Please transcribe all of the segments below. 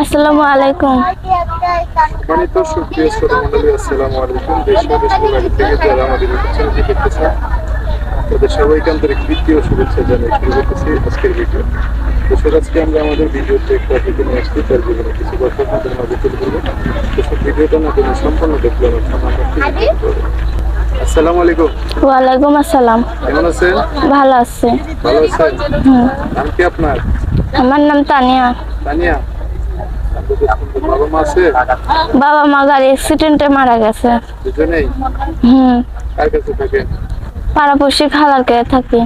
আসসালামু আলাইকুম। সম্মানিত সুপ্রিয় শ্রোতা মন্ডলী আসসালামু আলাইকুম। দেশ ও দেশের বাইরে থেকে যারা আমাদের চ্যানেলটি দেখতেছেন তাদের সবাইকে আন্তরিক তৃতীয় শুভেচ্ছা জানিয়ে শুরু করতেছি আজকের ভিডিও। দর্শক আজকে আমরা আমাদের ভিডিওতে একটা অতিথি নিয়ে আসছি তার জীবনে কিছু গল্প আপনাদের মাঝে তুলে ধরবো। দর্শক ভিডিওটা না তুমি সম্পূর্ণ। আসসালামু আলাইকুম। ওয়ালাইকুম আসসালাম। কেমন আছেন? ভালো আছে। ভালো আছেন? নাম কি আপনার? আমার নাম তানিয়া। তানিয়া। বাবা মা আছে বাবা মা গাড়ি অ্যাক্সিডেন্টে মারা গেছে। দুজনেই? হুম। কার কাছে থাকেন পাড়াপড়শি খালার থাকি।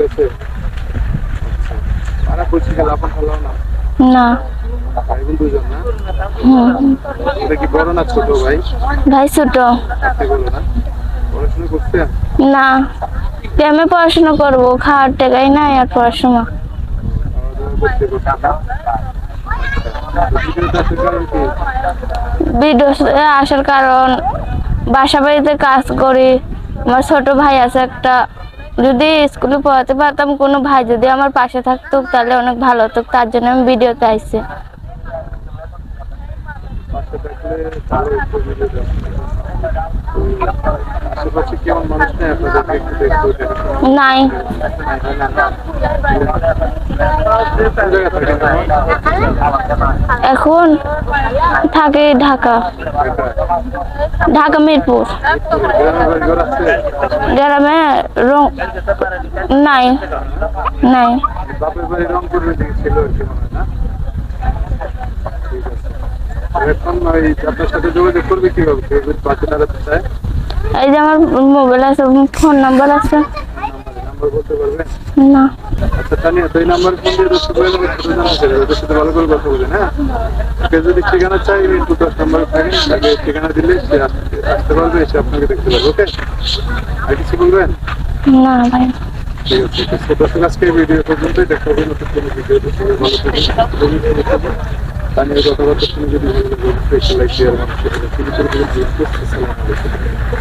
কাছে? আপন ভালো না? না। ভাই বোন দুজন না? হুম। এটা কি বড় না ছোট ভাই? ভাই ছোট। বলো না। পড়াশোনা না। পড়াশোনা করব খাওয়ার টেকাই নাই আর পড়াশোনা। করতে করতে ভিডিও আসার কারণ বাসা বাড়িতে কাজ করি। আমার ছোট ভাই আছে একটা। যদি স্কুলে পড়াতে পারতাম, কোনো ভাই যদি আমার পাশে থাকতো, তাহলে অনেক ভালো হতো। তার জন্য আমি ভিডিওতে আইছি। নেই। এখন? থাকে ঢাকা। ঢাকা মিরপুর। গ্রামে রং নাই নাই। এই যে আমার মোবাইল আছে ফোন নাম্বার আছে। নাম্বার বলতে পারবেন না। আচ্ছা তানিয়া তো এই নাম্বার ফোন দিয়ে রসিদ ভাই আমাকে ছোট জানা ছেলে ওদের সাথে ভালো করে কথা বলেন হ্যাঁ? কেউ যদি ঠিকানা চাই মিরপুর দশ নাম্বারে থাকেন তাকে ঠিকানা দিলে সে আসতে পারবে এসে আপনাকে দেখতে পারবে ওকে? আর কিছু বলবেন? না ভাই। ঠিক আছে ঠিক আছে। দর্শক আজকে ভিডিও পর্যন্তই। দেখা হবে নতুন কোনো ভিডিও ভালো থাকবেন তানিয়ার কথাবার্তা শুনে যদি ভালো লাগে অবশ্যই লাইক শেয়ার মানুষের শুরু আসসালামু আলাইকুম